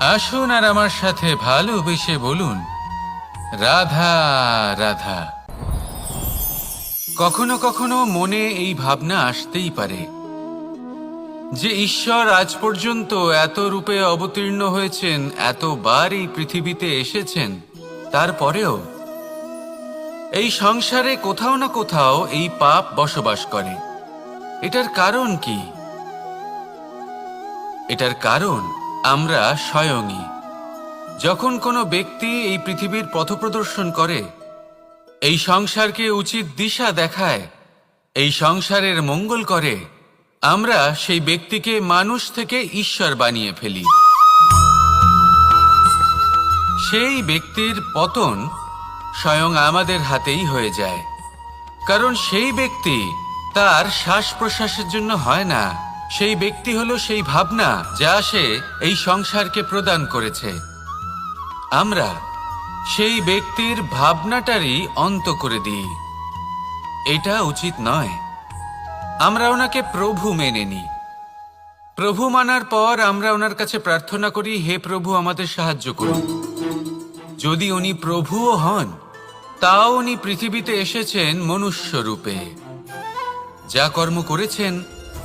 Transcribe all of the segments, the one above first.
আসুন আর আমার সাথে ভালোবেসে বলুন। রাধা রাধা। কখনো কখনো মনে এই ভাবনা আসতেই পারে যে ঈশ্বর আজ পর্যন্ত এত রূপে অবতীর্ণ হয়েছেন, এতবার এই পৃথিবীতে এসেছেন, তারপরেও এই সংসারে কোথাও না কোথাও এই পাপ বসবাস করে। এটার কারণ কি? এটার কারণ আমরা স্বয়ংই। যখন কোনো ব্যক্তি এই পৃথিবীর পথপ্রদর্শন করে, এই সংসারকে উচিত দিশা দেখায়, এই সংসারের মঙ্গল করে, আমরা সেই ব্যক্তিকে মানুষ থেকে ঈশ্বর বানিয়ে ফেলি। সেই ব্যক্তির পতন স্বয়ং আমাদের হাতেই হয়ে যায়। কারণ সেই ব্যক্তি তার শ্বাস প্রশ্বাসের জন্য হয় না। সেই ব্যক্তি হলো সেই ভাবনা যা সে এই সংসারকে প্রদান করেছে। আমরা সেই ব্যক্তির ভাবনাটারই অন্ত করে দিই। এটা উচিত নয়। আমরা ওনাকে প্রভু মেনে নিই। প্রভু মানার পর আমরা ওনার কাছে প্রার্থনা করি, হে প্রভু, আমাদের সাহায্য করুন। যদি উনি প্রভুও হন, তাও উনি পৃথিবীতে এসেছেন মনুষ্য রূপে যা কর্ম করেছেন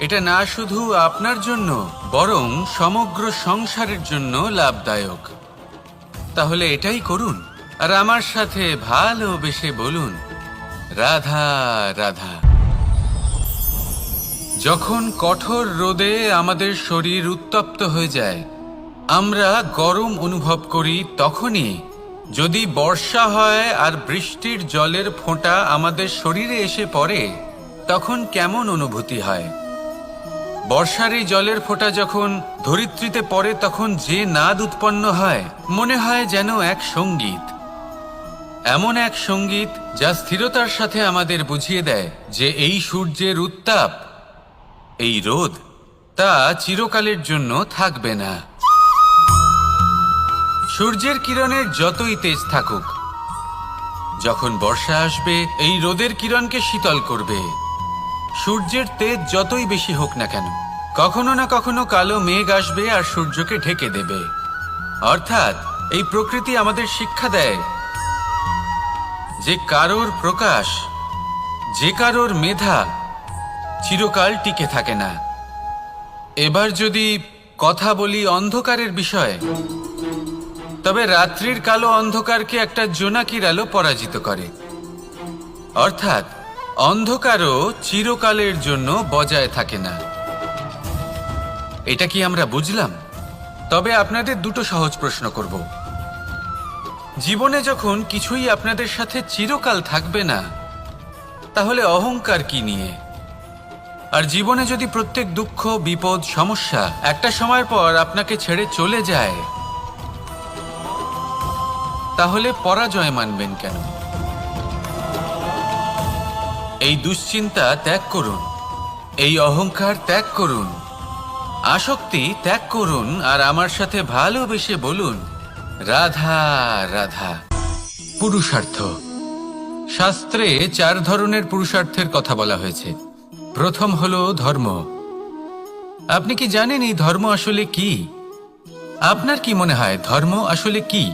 এটা না শুধু আপনার জন্য, বরং সমগ্র সংসারের জন্য লাভদায়ক। তাহলে এটাই করুন, আর আমার সাথে ভালোবেসে বলুন, রাধা রাধা। যখন কঠোর রোদে আমাদের শরীর উত্তপ্ত হয়ে যায়, আমরা গরম অনুভব করি তখনই, যদি বর্ষা হয় আর বৃষ্টির জলের ফোঁটা আমাদের শরীরে এসে পড়ে, তখন কেমন অনুভূতি হয়? বর্ষার এই জলের ফোঁটা যখন ধরিত্রীতে পড়ে, তখন যে নাদ উৎপন্ন হয়, মনে হয় যেন এক সংগীত। এমন এক সংগীত যা স্থিরতার সাথে আমাদের বুঝিয়ে দেয় যে এই সূর্যের উত্তাপ, এই রোদ, তা চিরকালের জন্য থাকবে না। সূর্যের কিরণের যতই তেজ থাকুক, যখন বর্ষা আসবে, এই রোদের কিরণকে শীতল করবে। সূর্যের তেজ যতই বেশি হোক না কেন, কখনো না কখনো কালো মেঘ আসবে আর সূর্যকে ঢেকে দেবে। অর্থাৎ, এই প্রকৃতি আমাদের শিক্ষা দেয় যে কারোর প্রকাশ, যে কারোর মেধা চিরকাল টিকে থাকে না। এবার যদি কথা বলি অন্ধকারের বিষয়ে, তবে রাত্রির কালো অন্ধকারকে একটা জোনাকির আলো পরাজিত করে। অর্থাৎ অন্ধকারও চিরকালের জন্য বজায় থাকে না। এটা কি আমরা বুঝলাম? তবে আপনাদের দুটো সহজ প্রশ্ন করব। জীবনে যখন কিছুই আপনাদের সাথে চিরকাল থাকবে না, তাহলে অহংকার কি নিয়ে? আর জীবনে যদি প্রত্যেক দুঃখ, বিপদ, সমস্যা একটা সময়ের পর আপনাকে ছেড়ে চলে যায়, তাহলে পরাজয় মানবেন কেন? এই দুশ্চিন্তা ত্যাগ করুন। এই অহংকার ত্যাগ করুন। আসক্তি ত্যাগ করুন আর আমার সাথে ভালোবেসে বলুন, রাধা রাধা। পুরুষার্থ। শাস্ত্রে চার ধরনের পুরুষার্থের কথা বলা হয়েছে। প্রথম হলো ধর্ম। আপনি কি জানেন এই ধর্ম আসলে কি? আপনার কি মনে হয় ধর্ম আসলে কি?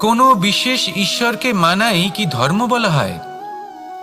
কোনো বিশেষ ঈশ্বরকে মানাই কি ধর্ম বলা হয়?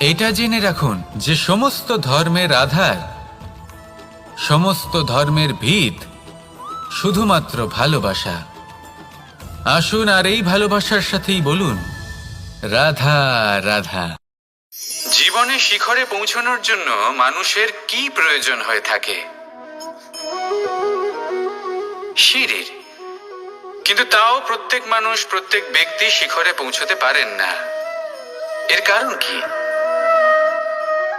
এটা জেনে রাখুন যে সমস্ত ধর্মের আধার, সমস্ত ধর্মের ভিত শুধুমাত্র ভালোবাসা। আসুন আর এই ভালোবাসার সাথেই বলুন, রাধা রাধা। জীবনে শিখরে পৌঁছানোর জন্য মানুষের কি প্রয়োজন হয়ে থাকে? শিরির। কিন্তু তাও প্রত্যেক মানুষ, প্রত্যেক ব্যক্তি শিখরে পৌঁছতে পারেন না। এর কারণ কি?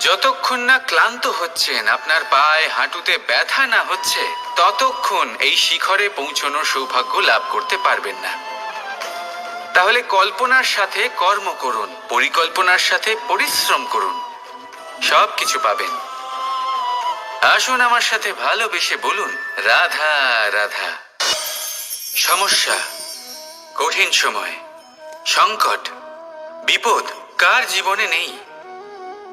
যতক্ষণ না ক্লান্ত হচ্ছেন, আপনার পায়ে হাঁটুতে ব্যথা না হচ্ছে, ততক্ষণ এই শিখরে পৌঁছানোর সৌভাগ্য লাভ করতে পারবেন না। তাহলে কল্পনার সাথে কর্ম করুন, পরিকল্পনার সাথে পরিশ্রম করুন সব কিছু পাবেন। আসুন আমার সাথে ভালোবেসে বলুন, রাধা রাধা। সমস্যা, কঠিন সময়, সংকট, বিপদ, কার জীবনে নেই?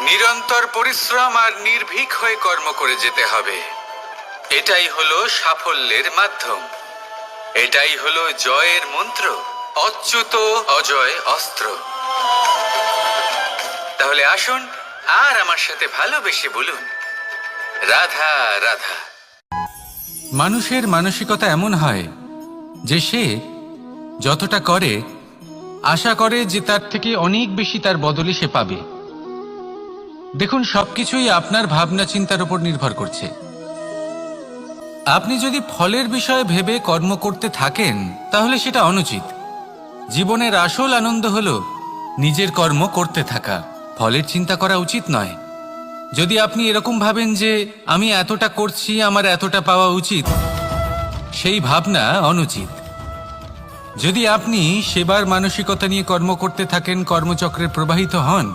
নিরন্তর পরিশ্রম আর নির্ভীক হয়ে কর্ম করে যেতে হবে। এটাই হলো সাফল্যের মাধ্যম। এটাই হলো জয়ের মন্ত্র, অচ্যুত অজয় অস্ত্র। তাহলে আসুন আর আমার সাথে ভালোবেসে বলুন, রাধা রাধা। মানুষের মানসিকতা এমন হয় যে সে যতটা করে, আশা করে যে তার থেকে অনেক বেশি তার বদলে সে পাবে। দেখুন, সবকিছুই আপনার ভাবনা চিন্তার উপর নির্ভর করছে। আপনি যদি ফলের বিষয়ে ভেবে কর্ম করতে থাকেন, তাহলে সেটা অনুচিত। জীবনের আসল আনন্দ হল নিজের কর্ম করতে থাকা। ফলের চিন্তা করা উচিত নয়। যদি আপনি এরকম ভাবেন যে, আমি এতটা করছি, আমার এতটা পাওয়া উচিত, সেই ভাবনা অনুচিত। যদি আপনি সেবার মানসিকতা নিয়ে কর্ম করতে থাকেন, কর্মচক্রে প্রবাহিত হন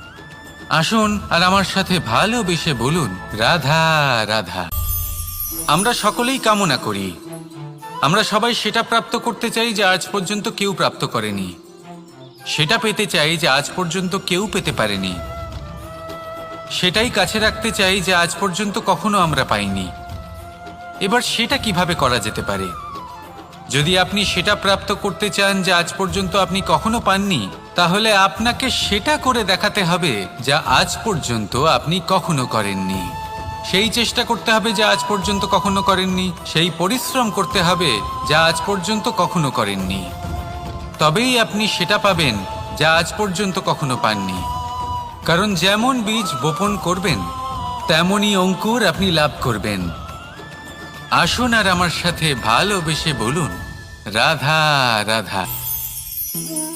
আসুন আর আমার সাথে ভালোবেসে বলুন, রাধা রাধা। আমরা সকলেই কামনা করি। আমরা সবাই সেটা প্রাপ্ত করতে চাই যে আজ পর্যন্ত কেউ প্রাপ্ত করেনি। সেটা পেতে চাই যে আজ পর্যন্ত কেউ পেতে পারেনি। সেটাই কাছে রাখতে চাই যে আজ পর্যন্ত কখনো আমরা পাইনি। এবার সেটা কীভাবে করা যেতে পারে? যদি আপনি সেটা প্রাপ্ত করতে চান যা আজ পর্যন্ত আপনি কখনো পাননি তাহলে আপনাকে সেটা করে দেখাতে হবে যা আজ পর্যন্ত আপনি কখনো করেননি। সেই চেষ্টা করতে হবে যা আজ পর্যন্ত কখনো করেননি। সেই পরিশ্রম করতে হবে যা আজ পর্যন্ত কখনো করেননি। তবেই আপনি সেটা পাবেন যা আজ পর্যন্ত কখনো পাননি। কারণ যেমন বীজ বপন করবেন তেমনই অঙ্কুর আপনি লাভ করবেন। আসুন আর আমার সাথে ভালোবেসে বলুন, রাধা রাধা।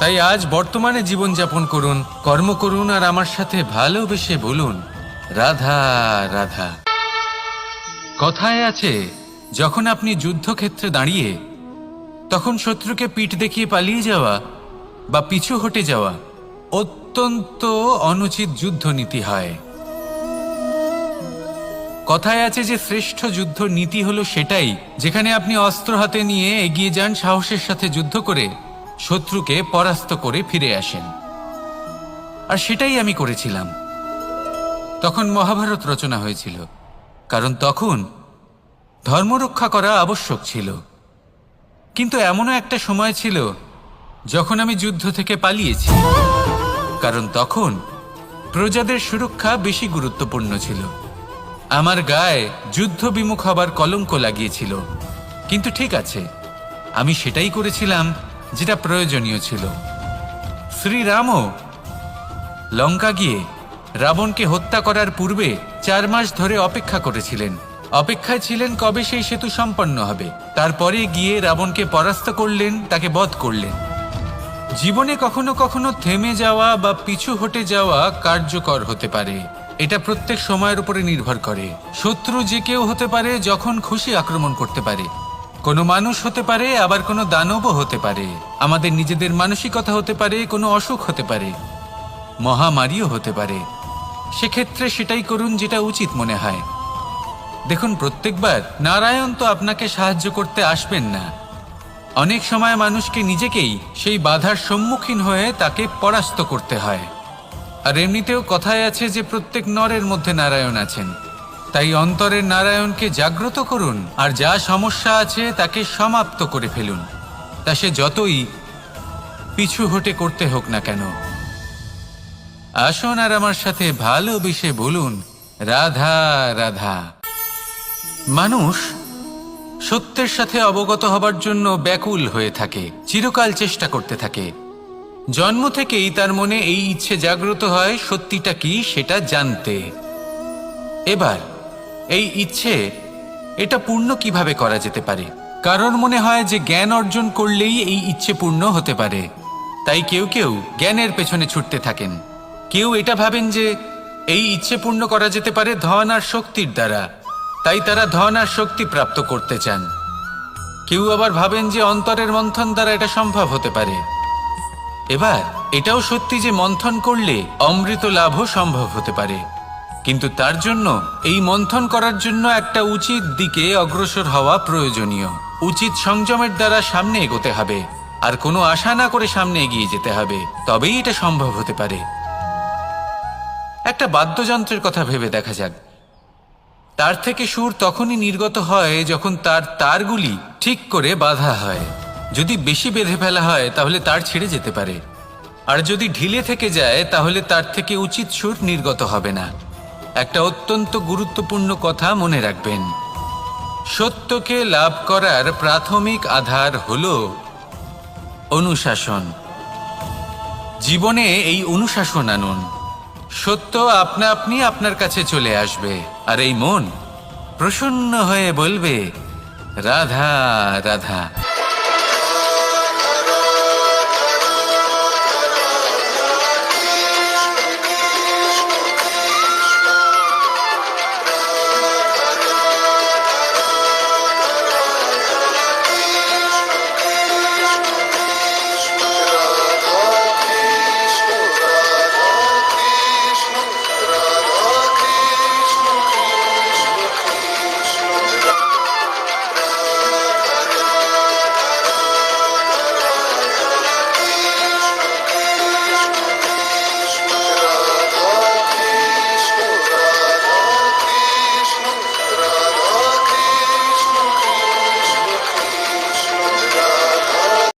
তাই আজ বর্তমানে জীবনযাপন করুন, কর্ম করুন আর আমার সাথে ভালোবেসে বলুন, রাধা রাধা। কথায় আছে, যখন আপনি যুদ্ধক্ষেত্রে দাঁড়িয়ে, তখন শত্রুকে পিঠ দেখিয়ে পালিয়ে যাওয়া বা পিছু হটে যাওয়া অত্যন্ত অনুচিত যুদ্ধনীতি হয়। কথায় আছে যে শ্রেষ্ঠ যুদ্ধ নীতি হলো সেটাই, যেখানে আপনি অস্ত্র হাতে নিয়ে এগিয়ে যান সাহসের সাথে যুদ্ধ করে। শত্রুকে পরাস্ত করে ফিরে আসেন। আর সেটাই আমি করেছিলাম। তখন মহাভারত রচনা হয়েছিল, কারণ তখন ধর্মরক্ষা করা আবশ্যক ছিল। কিন্তু এমনও একটা সময় ছিল যখন আমি যুদ্ধ থেকে পালিয়েছি, কারণ তখন প্রজাদের সুরক্ষা বেশি গুরুত্বপূর্ণ ছিল। আমার গায়ে যুদ্ধ বিমুখ হবার কলঙ্ক লাগিয়েছিল। কিন্তু ঠিক আছে, আমি সেটাই করেছিলাম যেটা প্রয়োজনীয় ছিল। শ্রীরামও লঙ্কা গিয়ে রাবণকে হত্যা করার পূর্বে চার মাস ধরে অপেক্ষা করেছিলেন। অপেক্ষায় ছিলেন কবে সেই সেতু সম্পন্ন হবে। তারপরে গিয়ে রাবণকে পরাস্ত করলেন, তাকে বধ করলেন। জীবনে কখনো কখনো থেমে যাওয়া বা পিছু হটে যাওয়া কার্যকর হতে পারে। এটা প্রত্যেক সময়ের উপরে নির্ভর করে। শত্রু যে কেউ হতে পারে যখন খুশি আক্রমণ করতে পারে। কোনো মানুষ হতে পারে, আবার কোনো দানবও হতে পারে। আমাদের নিজেদের মানসিকতা হতে পারে, কোনো অসুখ হতে পারে, মহামারীও হতে পারে। সেক্ষেত্রে সেটাই করুন যেটা উচিত মনে হয়। দেখুন, প্রত্যেকবার নারায়ণ তো আপনাকে সাহায্য করতে আসবেন না। অনেক সময় মানুষকে নিজেকেই সেই বাধার সম্মুখীন হয়ে তাকে পরাস্ত করতে হয়। আর এমনিতেও কথায় আছে যে প্রত্যেক নরের মধ্যে নারায়ণ আছেন। তাই অন্তরের নারায়ণকে জাগ্রত করুন, আর যা সমস্যা আছে তাকে সমাপ্ত করে ফেলুন। তা সে যতই পিছু হটে করতে হোক না কেন। আসুন আর আমার সাথে ভালোবেসে বলুন, রাধা রাধা। মানুষ সত্যের সাথে অবগত হবার জন্য ব্যাকুল হয়ে থাকে, চিরকাল চেষ্টা করতে থাকে। জন্ম থেকেই তার মনে এই ইচ্ছে জাগ্রত হয়, সত্যিটা কি সেটা জানতে। এবার এই ইচ্ছে, এটা পূর্ণ কীভাবে করা যেতে পারে? কারণ মনে হয় যে জ্ঞান অর্জন করলেই এই ইচ্ছে পূর্ণ হতে পারে। তাই কেউ কেউ জ্ঞানের পেছনে ছুটতে থাকেন। কেউ এটা ভাবেন যে এই ইচ্ছে পূর্ণ করা যেতে পারে ধন আর শক্তির দ্বারা। তাই তারা ধন আর শক্তি প্রাপ্ত করতে চান। কেউ আবার ভাবেন যে অন্তরের মন্থন দ্বারা এটা সম্ভব হতে পারে। এবার, এটাও সত্যি যে মন্থন করলে অমৃত লাভও সম্ভব হতে পারে। কিন্তু তার জন্য এই মন্থন করার জন্য একটা উচিত দিকে অগ্রসর হওয়া প্রয়োজনীয়। উচিত সংযমের দ্বারা সামনে এগোতে হবে। আর কোনো আশা না করে সামনে এগিয়ে যেতে হবে। তবেই এটা সম্ভব হতে পারে। একটা বাদ্যযন্ত্রের কথা ভেবে দেখা যাক। তার থেকে সুর তখনই নির্গত হয় যখন তার তারগুলি ঠিক করে বাঁধা হয়। যদি বেশি বেঁধে ফেলা হয়, তাহলে তার ছেড়ে যেতে পারে। আর যদি ঢিলে থেকে যায়, তাহলে তার থেকে উচিত সুর নির্গত হবে না। একটা অত্যন্ত গুরুত্বপূর্ণ কথা মনে রাখবেন। সত্যকে লাভ করার প্রাথমিক আধার হল অনুশাসন। জীবনে এই অনুশাসন আনুন। সত্য আপনা আপনি আপনার কাছে চলে আসবে, আর এই মন প্রসন্ন হয়ে বলবে, রাধা রাধা।